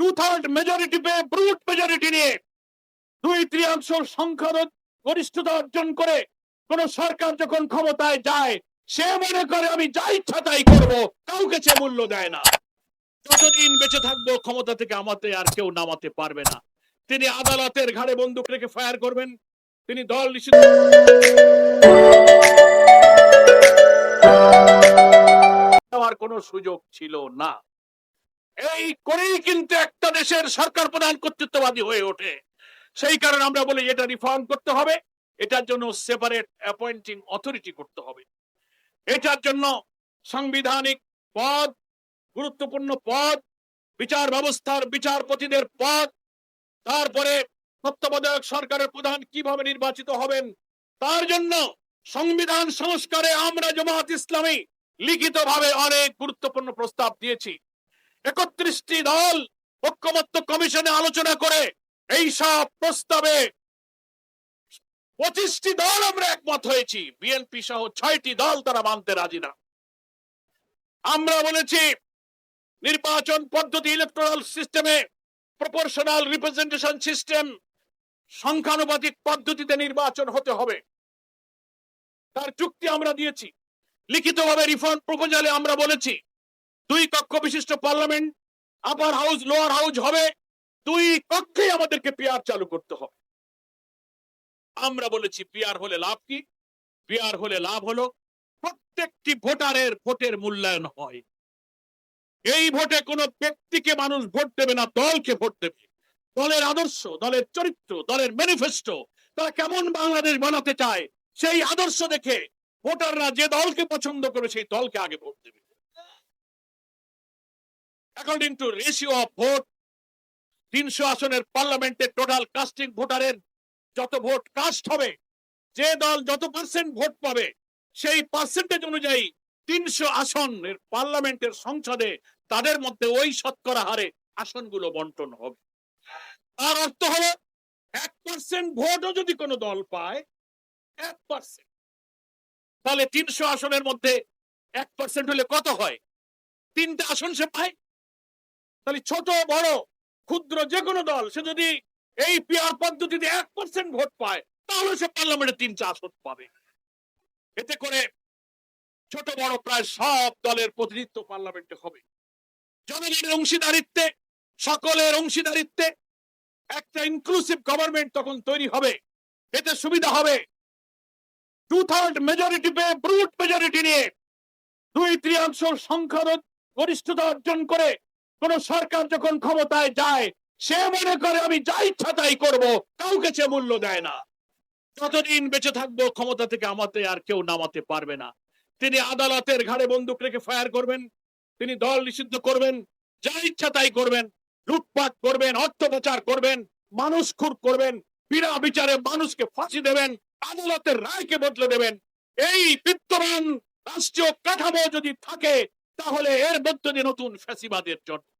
Two third majority পেয়ে brute majority নিয়ে দুই তৃতীয়াংশ সংখ্যা গরিষ্ঠতা অর্জন করে কোন সরকার যখন ক্ষমতায় যায়, সে মনে করে, আমি যা ইচ্ছা তাই করব। কাউকে সে মূল্য দেয় না। যতদিন বেঁচে থাকব, ক্ষমতা থেকে আমাতে আর কেউ নামাতে পারবে না। তিনি আদালতের ঘাড়ে বন্দুক রেখে ফায়ার করবেন। তিনি দল নিষিদ্ধ দেওয়ার কোনো সুযোগ ছিল না। এই করেই কিন্তু একটা দেশের সরকার প্রধান কর্তৃত্ববাদী হয়ে ওঠে। সেই কারণে আমরা বলি এটা রিফর্ম করতে হবে, এটার জন্য সেপারেট অ্যাপয়েন্টিং অথরিটি করতে হবে। এটার জন্য সাংবিধানিক পদ, গুরুত্বপূর্ণ পদ, বিচার ব্যবস্থার বিচারপতিদের পদ, তারপরে তত্ত্বাবধায়ক সরকারের প্রধান কীভাবে নির্বাচিত হবেন, তার জন্য সংবিধান সংস্কারে আমরা জামাত ইসলামী লিখিতভাবে অনেক গুরুত্বপূর্ণ প্রস্তাব দিয়েছি। একত্রিশটি দল ঐক্যমত্য কমিশনে আলোচনা করে এই সব প্রস্তাবে পঁচিশটি দল আমরা একমত হয়েছি। বিএনপি সহ ছয়টি দল তারা মানতে রাজি না। আমরা বলেছি, নির্বাচন পদ্ধতি ইলেকট্রাল সিস্টেমে প্রপোর্শনাল রিপ্রেজেন্টেশন সিস্টেম সংখ্যানুপাতিক পদ্ধতিতে নির্বাচন হতে হবে। তার চুক্তি আমরা দিয়েছি। লিখিতভাবে রিফর্ম প্রপোজালে আমরা বলেছি দুই কক্ষ বিশিষ্ট parliament upper house lower house হবে। দুই কক্ষে আমাদেরকে পিয়ার চালু করতে হবে। আমরা বলেছি পিয়ার হলে লাভ কি? পিয়ার হলে লাভ হলো প্রত্যেকটি ভোটারের ভোটের মূল্যায়ন হয়। এই ভোটে কোনো ব্যক্তিকে মানুষ ভোট দেবে না, দলকে ভোট দেবে। দলের আদর্শ, দলের চরিত্র, দলের ম্যানিফেস্টো তারা কেমন বাংলাদেশ বানাতে চায়, সেই আদর্শ দেখে ভোটাররা যে দলকে পছন্দ করবে, সেই দলকে আগে ভোট দেবে। According to ratio of vote তিনশো আসনের পার্লামেন্টের টোটাল কাস্টিং ভোটারের যত ভোট কাস্ট হবে, যে দল যত পার্সেন্ট ভোট পাবে, সেই পার্সেন্টেজ অনুযায়ী তিনশো আসনের পার্লামেন্টের সংসদে তাদের মধ্যে ওই শতকরা হারে আসনগুলো বন্টন হবে। তার অর্থ হলো, এক পার্সেন্ট ভোটও যদি কোনো দল পায়, এক পার্সেন্ট তাহলে তিনশো আসনের মধ্যে এক পার্সেন্ট হলে কত হয়? তিনটা আসন সে পায় তাহলে ছোট, বড়, ক্ষুদ্র যে কোনো দল, সে যদি এই পিয়ার পদ্ধতিতে এক পার্সেন্ট ভোট পায়, তাহলে সে পার্লামেন্টে তিনটা আসন পাবে। এতে করে ছোট, বড় প্রায় সব দলের প্রতিনিধিত্ব পার্লামেন্টে হবে। জনগণের অংশীদারিত্বে, সকলের অংশীদারিত্বে একটা ইনক্লুসিভ গভর্নমেন্ট তখন তৈরি হবে। এতে সুবিধা হবে। টু থার্ড মেজরিটি পেয়ে ব্রুট মেজরিটি নিয়ে দুই তৃতীয়াংশ সংখ্যা গরিষ্ঠতা অর্জন করে কোন সরকার যখন ক্ষমতায় যায়, সে মনে করে, আমি যা ইচ্ছা তাই করব। কাউকে সে মূল্য দেয় না। যতদিন বেঁচে থাকব, ক্ষমতা থেকে আমাতে আর কেউ নামাতে পারবে না। তিনি আদালতের ঘাড়ে বন্দুক রেখে ফায়ার করবেন, তিনি দল নিষিদ্ধ করবেন, যা ইচ্ছা তাই করবেন, লুটপাট করবেন অর্থ করবেন, মানুষ খুর করবেন, বিনা বিচারে মানুষকে ফাঁসি দেবেন, আদালতের রায়কে বদলে দেবেন। এই বিদ্যমান রাষ্ট্রীয় কাঠামো যদি থাকে তাহলে এর মধ্য দিয়ে নতুন ফ্যাসিবাদের জন্ম।